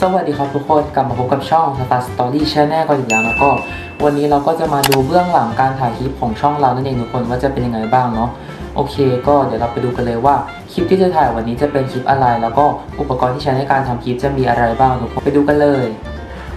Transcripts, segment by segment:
สวัสดีครับทุกคนกลับมาพบกับช่อง Star Story Channel กันอีกแล้วแล้วก็ วันนี้เราก็จะมาดูเบื้องหลังการถ่ายคลิปของช่องเรานั่นเองทุกคนว่าจะเป็นยังไงบ้างเนาะโอเค ก็เดี๋ยวเราไปดูกันเลยว่าคลิปที่จะถ่ายวันนี้จะเป็นคลิปอะไร แล้วก็อุปกรณ์ที่ใช้ในการทำคลิปจะมีอะไรบ้างทุกคนไปดูกันเลย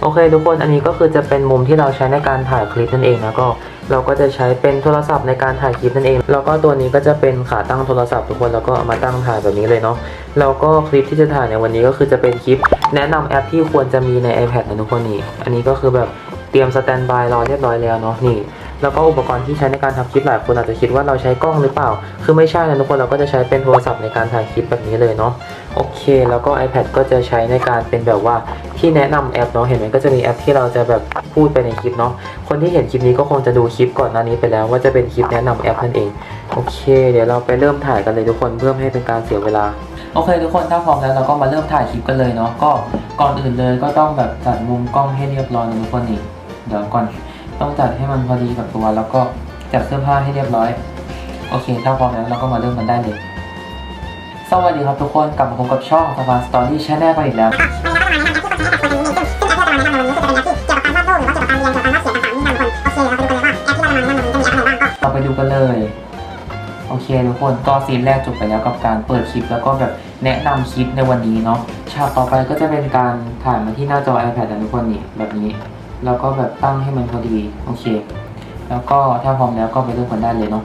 โอเค ทุกคนอันนี้ก็คือจะเป็นมุมที่เราใช้ในการถ่ายคลิปนั่นเองนะก็ เราก็จะใช้เป็นโทรศัพท์ในการถ่ายคลิปนั่นเอง แล้วก็ตัวนี้ก็จะเป็นขาตั้งโทรศัพท์ทุกคนแล้วก็มาตั้งถ่ายแบบนี้เลยเนาะ แล้วก็คลิปที่จะถ่ายในวันนี้ก็คือจะเป็นคลิป แนะนำแอปที่ควรจะมีใน iPad นะทุกคนนี่ อันนี้ก็คือแบบเตรียมสแตนบายรอเรียบร้อยแล้วเนาะนี่แล้วก็อุปกรณ์ที่ใช้ในการทำคลิปหลายคนอาจจะคิดว่าเราใช้กล้องหรือเปล่า คือไม่ใช่นะทุกคนเราก็จะใช้เป็นโทรศัพท์ในการถ่ายคลิปแบบนี้เลยเนาะ โอเค แล้วก็ iPad ก็จะใช้ในการเป็นแบบว่าที่แนะนำแอปเนาะเห็นไหมก็จะมีแอปที่เราจะแบบพูดไปในคลิปเนาะคนที่เห็นคลิปนี้ก็คงจะดูคลิปก่อนหน้านี้ไปแล้ว ว่าจะเป็นคลิปแนะนำแอปนั่นเองโอเค เดี๋ยวเราไปเริ่มถ่ายกันเลยทุกคนเพื่อไม่ให้เป็นการเสียเวลาโอเคทุกคนถ้าพร้อมแล้วเราก็มาเริ่มถ่ายคลิปกันเลยเนาะก็ก่อนอื่นเลยก็ต้องแบบจัดมุมกล้องให้เรียบร้อยนะทุกคนนี่เดี๋ยวก่อนต้องจัดให้มันพอดีกับตัว แล้วก็จัดเสื้อผ้าให้เรียบร้อยโอเค ถ้าพร้อมแล้วเราก็มาเริ่มกันได้เลย สวัสดีครับทุกคนกลับมาพบกับช่อง s า a r Story Channel กันอีกแล้วเราไปดูกันเลย โอเคทุกคนก็ซีนแรกจบไปแล้วกับการเปิดคลิปแล้วก็แบบแนะนำคลิปในวันนี้เนาะฉากต่อไปก็จะเป็นการถ่ายมาที่หน้าจอ iPad นะทุกคนนี่แบบนี้ แล้วก็แบบตั้งให้มันพอดี โอเค แล้วก็ถ้าพร้อมแล้วก็ไปเริ่มกันได้เลยเนาะ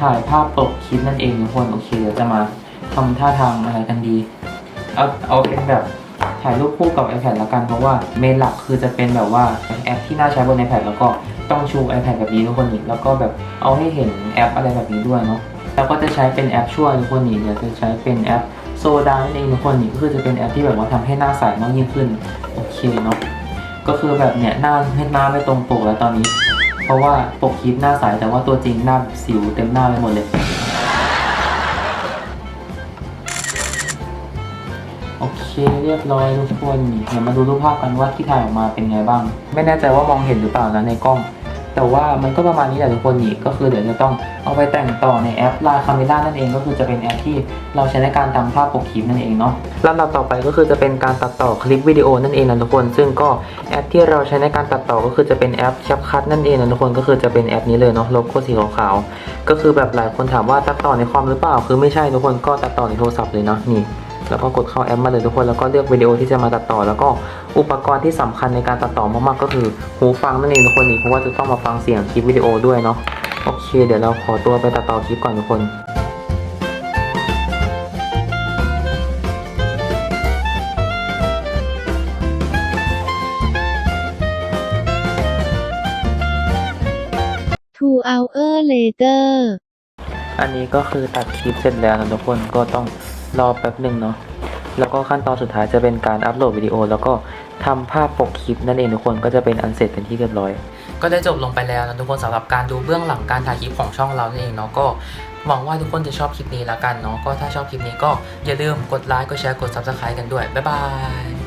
ถ่ายภาพปกคลิปนั่นเองทุกคนโอเคเดี๋ยวจะมาทำท่าทางอะไรกันดี เอาเอาเป็นแบบถ่ายรูปคู่กับ iPad แล้วกันเพราะว่าเมนหลักคือจะเป็นแบบว่าแอปที่น่าใช้บน iPad แล้วก็ต้องชู iPad แบบนี้ทุกคนอีกแล้วก็แบบเอาให้เห็นแอปอะไรแบบนี้ด้วยเนาะแล้วก็จะใช้เป็นแอปช่วยทุกคนนี่เดี๋ยวจะใช้เป็นแอปโซดานั่นเองทุกคนนี่ก็คือจะเป็นแอปที่แบบว่าทำให้หน้าใสมากยิ่งขึ้นโอเคเนาะก็คือแบบเนี่ยหน้าให้หน้าไม่ตรงปกแล้วตอนนี้ เพราะว่าปกคลิปหน้าใสแต่ว่าตัวจริงหน้าสิวเต็มหน้าไปหมดเลย โอเคเรียบร้อยทุกคน เดี๋ยวมาดูรูปภาพกันว่าที่ถ่ายออกมาเป็นไงบ้าง ไม่แน่ใจว่ามองเห็นหรือเปล่านะในกล้อง แต่ว่ามันก็ประมาณนี้แหละทุกคนนี่ก็คือเดี๋ยวจะต้องเอาไปแต่งต่อในแอป Line Camera นั่นเองก็คือจะเป็นแอปที่เราใช้ในการทำภาพปกคลิปนั่นเองเนาะลำดับต่อไปก็คือจะเป็นการตัดต่อคลิปวิดีโอนั่นเองนะทุกคน ซึ่งก็แอปที่เราใช้ในการตัดต่อก็คือจะเป็นแอป CapCut นั่นเองนะทุกคนก็คือจะเป็นแอปนี้เลยเนาะโลโก้สีขาวๆก็คือแบบหลายคนถามว่าตัดต่อในคอมหรือเปล่า คือไม่ใช่ทุกคนก็ตัดต่อในโทรศัพท์เลยเนาะนี่แล้วก็กดเข้าแอปมาเลยทุกคนแล้วก็เลือกวิดีโอที่จะมาตัดต่อแล้วก็ อุปกรณ์ที่สำคัญในการตัดต่อมากๆก็คือหูฟังนั่นเองทุกคนนี่เพราะว่าจะต้องมาฟังเสียงคลิปวิดีโอด้วยเนาะโอเค เดี๋ยวเราขอตัวไปตัดต่อคลิปก่อนทุกคน Two hour later อันนี้ก็คือตัดคลิปเสร็จแล้วนะทุกคนก็ต้องรอแป๊บหนึ่งเนาะแล้วก็ขั้นตอนสุดท้ายจะเป็นการอัปโหลดวิดีโอ แล้วก็ ทำภาพปกคลิปนั่นเองทุกคนก็จะเป็นอันเสร็จเป็นที่เรียบร้อย ก็ได้จบลงไปแล้วนะทุกคนสำหรับการดูเบื้องหลังการถ่ายคลิปของช่องเรานั่นเองเนาะก็หวังว่าทุกคนจะชอบคลิปนี้ละกันเนาะก็ถ้าชอบคลิปนี้ก็อย่าลืมกดไลค์กดแชร์กด subscribe กันด้วยบ๊ายบาย